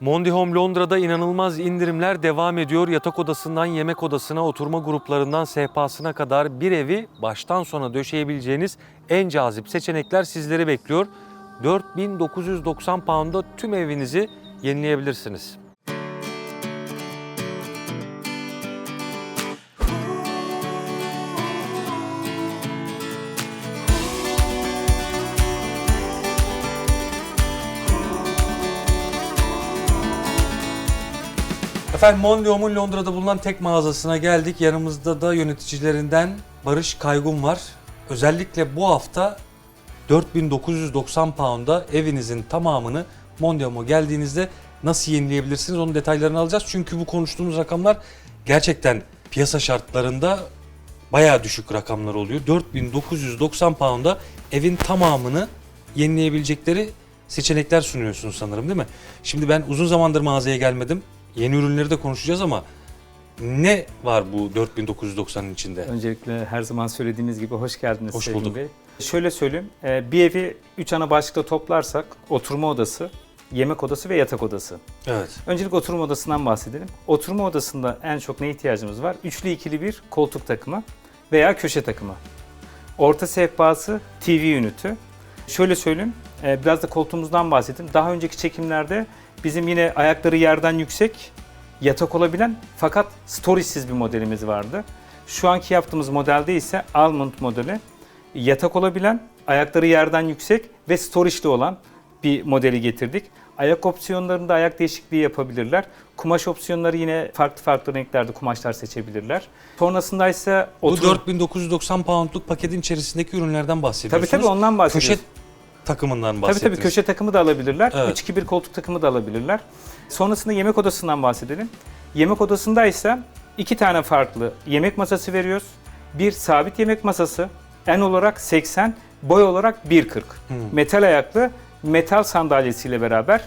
Mondi Home Londra'da inanılmaz indirimler devam ediyor. Yatak odasından yemek odasına, oturma gruplarından sehpasına kadar bir evi baştan sona döşeyebileceğiniz en cazip seçenekler sizleri bekliyor. 4990 pound'a tüm evinizi yenileyebilirsiniz. Efendim Mondium'un Londra'da bulunan tek mağazasına geldik. Yanımızda da yöneticilerinden Barış Kaygun var. Özellikle bu hafta 4990 pound'a evinizin tamamını Mondium'a geldiğinizde nasıl yenileyebilirsiniz onun detaylarını alacağız. Çünkü bu konuştuğumuz rakamlar gerçekten piyasa şartlarında bayağı düşük rakamlar oluyor. 4990 pound'a evin tamamını yenileyebilecekleri seçenekler sunuyorsunuz sanırım değil mi? Şimdi ben uzun zamandır mağazaya gelmedim. Yeni ürünleri de konuşacağız ama ne var bu 4990'ın içinde? Öncelikle her zaman söylediğiniz gibi hoş geldiniz Hoş Sevgin bulduk. Bey. Şöyle söyleyeyim, e, bir evi 3 ana başlıkta toplarsak oturma odası, yemek odası ve yatak odası. Evet. Öncelikle oturma odasından bahsedelim. Oturma odasında en çok ne ihtiyacımız var? Üçlü ikili bir koltuk takımı veya köşe takımı. Orta sehpası, TV ünitü. Şöyle söyleyeyim, e, biraz da koltuğumuzdan bahsedeyim. Daha önceki çekimlerde bizim yine ayakları yerden yüksek, yatak olabilen fakat storage'siz bir modelimiz vardı. Şu anki yaptığımız modelde ise Almond modeli yatak olabilen, ayakları yerden yüksek ve storage'li olan bir modeli getirdik. Ayak opsiyonlarında ayak değişikliği yapabilirler. Kumaş opsiyonları yine farklı farklı renklerde kumaşlar seçebilirler. Sonrasında ise Bu oturum- 4990 poundluk paketin içerisindeki ürünlerden Tabii bahsediyorsunuz. tabii ondan bahsediyoruz. Köşe takımından Tabii bahsettiniz. tabii köşe takımı da alabilirler. Evet. 3-2-1 koltuk takımı da alabilirler. Sonrasında yemek odasından bahsedelim. Yemek odasında ise iki tane farklı yemek masası veriyoruz. Bir sabit yemek masası, en olarak 80, boy olarak 1.40. Hmm. Metal ayaklı, metal sandalyesiyle beraber.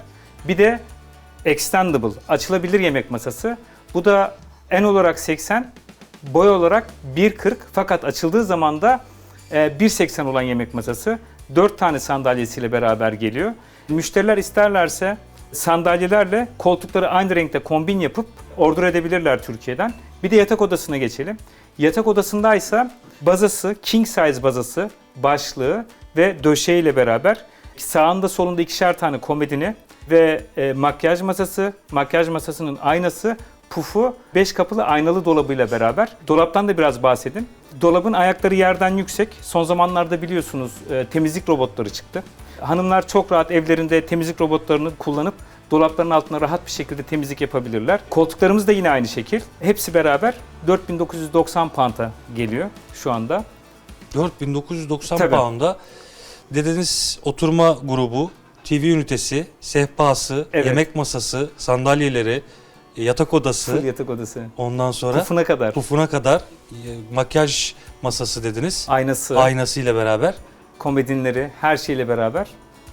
Bir de extendable, açılabilir yemek masası. Bu da en olarak 80, boy olarak 1.40 fakat açıldığı zaman da e, 1.80 olan yemek masası 4 tane sandalyesiyle beraber geliyor. Müşteriler isterlerse sandalyelerle koltukları aynı renkte kombin yapıp order edebilirler Türkiye'den. Bir de yatak odasına geçelim. Yatak odasındaysa bazası, king size bazası, başlığı ve döşeğiyle beraber sağında solunda ikişer tane komedini ve e, makyaj masası, makyaj masasının aynası, pufu, 5 kapılı aynalı dolabıyla beraber. Dolaptan da biraz bahsedin. Dolabın ayakları yerden yüksek. Son zamanlarda biliyorsunuz e, temizlik robotları çıktı. Hanımlar çok rahat evlerinde temizlik robotlarını kullanıp dolapların altına rahat bir şekilde temizlik yapabilirler. Koltuklarımız da yine aynı şekil. Hepsi beraber 4990 panta geliyor şu anda. 4990 Tabii. pound'a dediniz oturma grubu, TV ünitesi, sehpası, Evet. yemek masası, sandalyeleri, yatak odası, Full yatak odası. ondan sonra Pufuna kadar. pufuna kadar e, makyaj masası dediniz. Aynası, Aynasıyla beraber. komedinleri, her şeyle beraber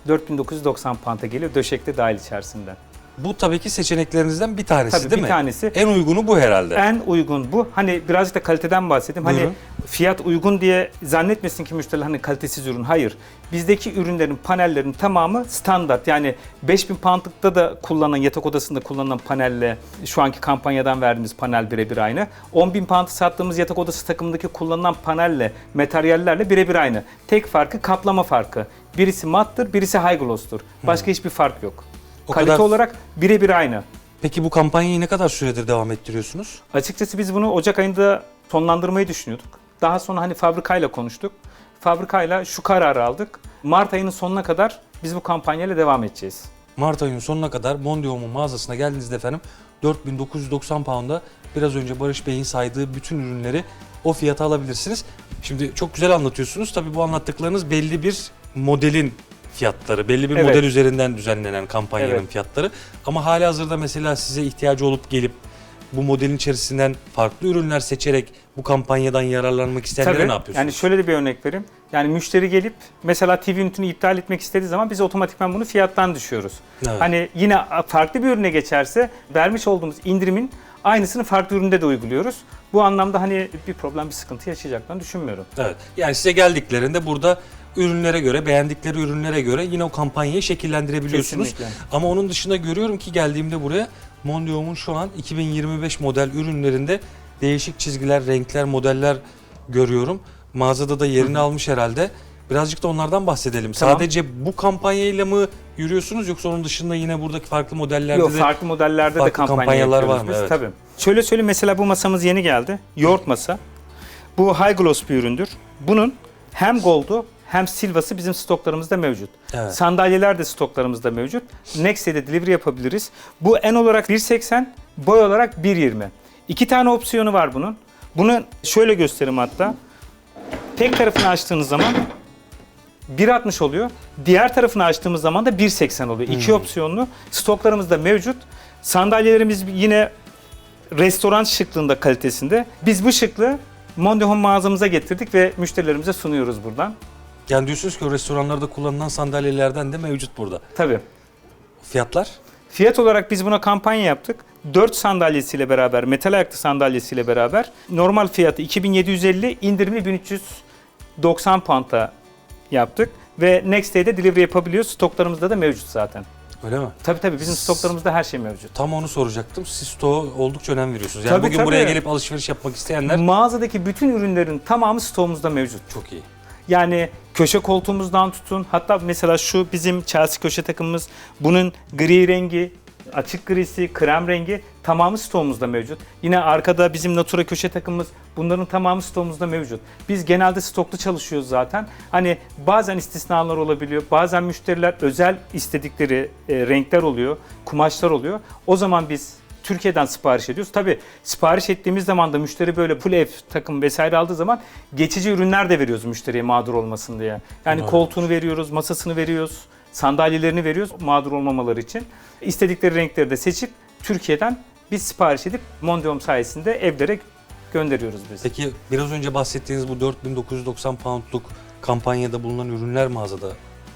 4990 panta geliyor. Döşek de dahil içerisinde. Bu tabii ki seçeneklerinizden bir tanesi Tabii değil bir mi? tanesi. En uygunu bu herhalde. En uygun bu. Hani birazcık da kaliteden bahsedeyim. Hani Buyurun. fiyat uygun diye zannetmesin ki müşteriler hani kalitesiz ürün. Hayır. Bizdeki ürünlerin, panellerin tamamı standart. Yani 5000 poundlıkta da kullanılan, yatak odasında kullanılan panelle şu anki kampanyadan verdiğimiz panel birebir aynı. 10.000 pound sattığımız yatak odası takımındaki kullanılan panelle, materyallerle birebir aynı. Tek farkı kaplama farkı. Birisi mattır, birisi high gloss'tur. Başka hiçbir fark yok. O Kalite kadar- olarak birebir aynı. Peki bu kampanyayı ne kadar süredir devam ettiriyorsunuz? Açıkçası biz bunu Ocak ayında sonlandırmayı düşünüyorduk. Daha sonra hani fabrikayla konuştuk. Fabrikayla şu kararı aldık. Mart ayının sonuna kadar biz bu kampanyayla devam edeceğiz. Mart ayının sonuna kadar Mondium'un mağazasına geldiğinizde efendim 4990 pound'a biraz önce Barış Bey'in saydığı bütün ürünleri o fiyata alabilirsiniz. Şimdi çok güzel anlatıyorsunuz. Tabii bu anlattıklarınız belli bir modelin fiyatları, belli bir Evet. model üzerinden düzenlenen kampanyanın Evet. fiyatları. Ama hali hazırda mesela size ihtiyacı olup gelip bu modelin içerisinden farklı ürünler seçerek bu kampanyadan yararlanmak isteyenlere ne yapıyorsunuz? Yani şöyle de bir örnek vereyim. Yani müşteri gelip mesela TV ünitünü iptal etmek istediği zaman biz otomatikman bunu fiyattan düşüyoruz. Evet. Hani yine farklı bir ürüne geçerse vermiş olduğumuz indirimin aynısını farklı üründe de uyguluyoruz. Bu anlamda hani bir problem, bir sıkıntı yaşayacaklarını düşünmüyorum. Evet. Yani size geldiklerinde burada ürünlere göre, beğendikleri ürünlere göre yine o kampanyayı şekillendirebiliyorsunuz. Kesinlikle. Ama onun dışında görüyorum ki geldiğimde buraya Mondium'un şu an 2025 model ürünlerinde değişik çizgiler, renkler, modeller görüyorum. Mağazada da yerini almış herhalde. Birazcık da onlardan bahsedelim. Tamam. Sadece bu kampanyayla mı yürüyorsunuz yoksa onun dışında yine buradaki farklı modellerde Yok de farklı modellerde de farklı kampanya kampanyalar var mı? biz. Evet. Tabii. Şöyle söyleyeyim mesela bu masamız yeni geldi. Yoğurt masa. Bu high gloss bir üründür. Bunun hem gold'u hem silvası bizim stoklarımızda mevcut. Evet. Sandalyeler de stoklarımızda mevcut. Next Day'de delivery yapabiliriz. Bu en olarak 1.80, boy olarak 1.20. İki tane opsiyonu var bunun. Bunu şöyle göstereyim hatta. Tek tarafını açtığınız zaman 1.60 oluyor. Diğer tarafını açtığımız zaman da 1.80 oluyor. İki opsiyonlu stoklarımızda mevcut. Sandalyelerimiz yine restoran şıklığında kalitesinde. Biz bu şıklığı Monde Home mağazamıza getirdik ve müşterilerimize sunuyoruz buradan. Yani diyorsunuz ki o restoranlarda kullanılan sandalyelerden de mevcut burada. Tabii. Fiyatlar? Fiyat olarak biz buna kampanya yaptık. 4 sandalyesiyle beraber, metal ayaklı sandalyesiyle beraber normal fiyatı 2750, indirimli 1390 pound'a yaptık. Ve next day'de delivery yapabiliyoruz. Stoklarımızda da mevcut zaten. Öyle mi? Tabii tabii bizim stoklarımızda her şey mevcut. Tam onu soracaktım. Siz stoğa oldukça önem veriyorsunuz. Yani Tabii, bugün tabii. buraya gelip alışveriş yapmak isteyenler Mağazadaki bütün ürünlerin tamamı stoğumuzda mevcut. çok iyi. Yani köşe koltuğumuzdan tutun. Hatta mesela şu bizim Chelsea köşe takımımız. Bunun gri rengi, açık grisi, krem rengi tamamı stoğumuzda mevcut. Yine arkada bizim Natura köşe takımımız. Bunların tamamı stoğumuzda mevcut. Biz genelde stoklu çalışıyoruz zaten. Hani bazen istisnalar olabiliyor. Bazen müşteriler özel istedikleri e, renkler oluyor, kumaşlar oluyor. O zaman biz Türkiye'den sipariş ediyoruz. Tabii sipariş ettiğimiz zaman da müşteri böyle full ev takım vesaire aldığı zaman geçici ürünler de veriyoruz müşteriye mağdur olmasın diye. Yani Evet. koltuğunu veriyoruz, masasını veriyoruz, sandalyelerini veriyoruz mağdur olmamaları için. İstedikleri renkleri de seçip Türkiye'den biz sipariş edip Mondium sayesinde evlere gönderiyoruz biz. Peki biraz önce bahsettiğiniz bu 4990 poundluk kampanyada bulunan ürünler mağazada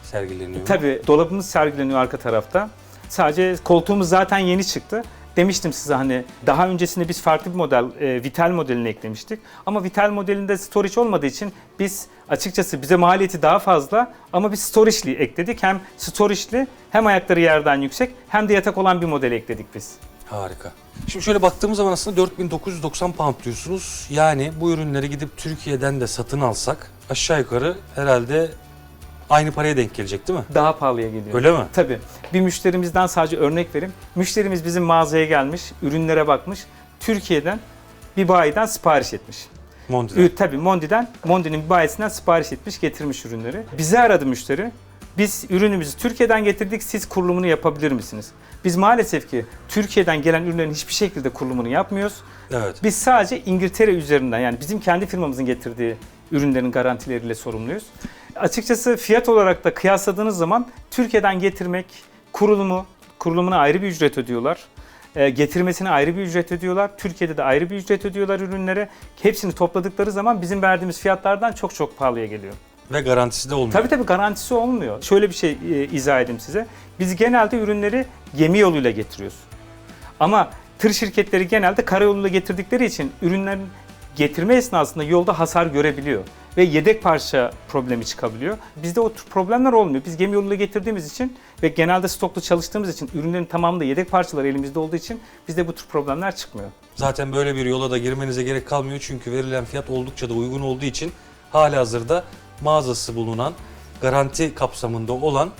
sergileniyor mu? Tabii dolabımız sergileniyor arka tarafta. Sadece koltuğumuz zaten yeni çıktı. Demiştim size hani daha öncesinde biz farklı bir model, e, Vital modelini eklemiştik. Ama Vital modelinde storage olmadığı için biz açıkçası bize maliyeti daha fazla ama biz storage'li ekledik. Hem storage'li hem ayakları yerden yüksek hem de yatak olan bir model ekledik biz. Harika. Şimdi şöyle baktığımız zaman aslında 4990 pound diyorsunuz. Yani bu ürünleri gidip Türkiye'den de satın alsak aşağı yukarı herhalde aynı paraya denk gelecek değil mi? Daha pahalıya geliyor. Öyle mi? Tabii. Bir müşterimizden sadece örnek vereyim. Müşterimiz bizim mağazaya gelmiş, ürünlere bakmış. Türkiye'den bir bayiden sipariş etmiş. Mondi'den. Ü- Tabii Mondi'den, Mondi'nin bir bayisinden sipariş etmiş, getirmiş ürünleri. Bizi aradı müşteri. Biz ürünümüzü Türkiye'den getirdik, siz kurulumunu yapabilir misiniz? Biz maalesef ki Türkiye'den gelen ürünlerin hiçbir şekilde kurulumunu yapmıyoruz. Evet. Biz sadece İngiltere üzerinden yani bizim kendi firmamızın getirdiği ürünlerin garantileriyle sorumluyuz. Açıkçası fiyat olarak da kıyasladığınız zaman Türkiye'den getirmek, kurulumu, kurulumuna ayrı bir ücret ödüyorlar. E, getirmesine ayrı bir ücret ödüyorlar. Türkiye'de de ayrı bir ücret ödüyorlar ürünlere. Hepsini topladıkları zaman bizim verdiğimiz fiyatlardan çok çok pahalıya geliyor. Ve garantisi de olmuyor. Tabii tabii garantisi olmuyor. Şöyle bir şey e, izah edeyim size. Biz genelde ürünleri gemi yoluyla getiriyoruz. Ama tır şirketleri genelde karayoluyla getirdikleri için ürünlerin getirme esnasında yolda hasar görebiliyor. Ve yedek parça problemi çıkabiliyor. Bizde o tür problemler olmuyor. Biz gemi yoluyla getirdiğimiz için ve genelde stoklu çalıştığımız için ürünlerin tamamında yedek parçalar elimizde olduğu için bizde bu tür problemler çıkmıyor. Zaten böyle bir yola da girmenize gerek kalmıyor çünkü verilen fiyat oldukça da uygun olduğu için halihazırda mağazası bulunan garanti kapsamında olan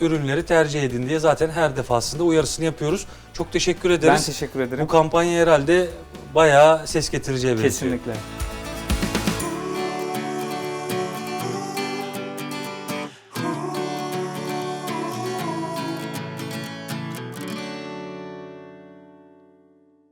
ürünleri tercih edin diye zaten her defasında uyarısını yapıyoruz. Çok teşekkür ederiz. Ben teşekkür ederim. Bu kampanya herhalde bayağı ses getireceği benziyor. Kesinlikle.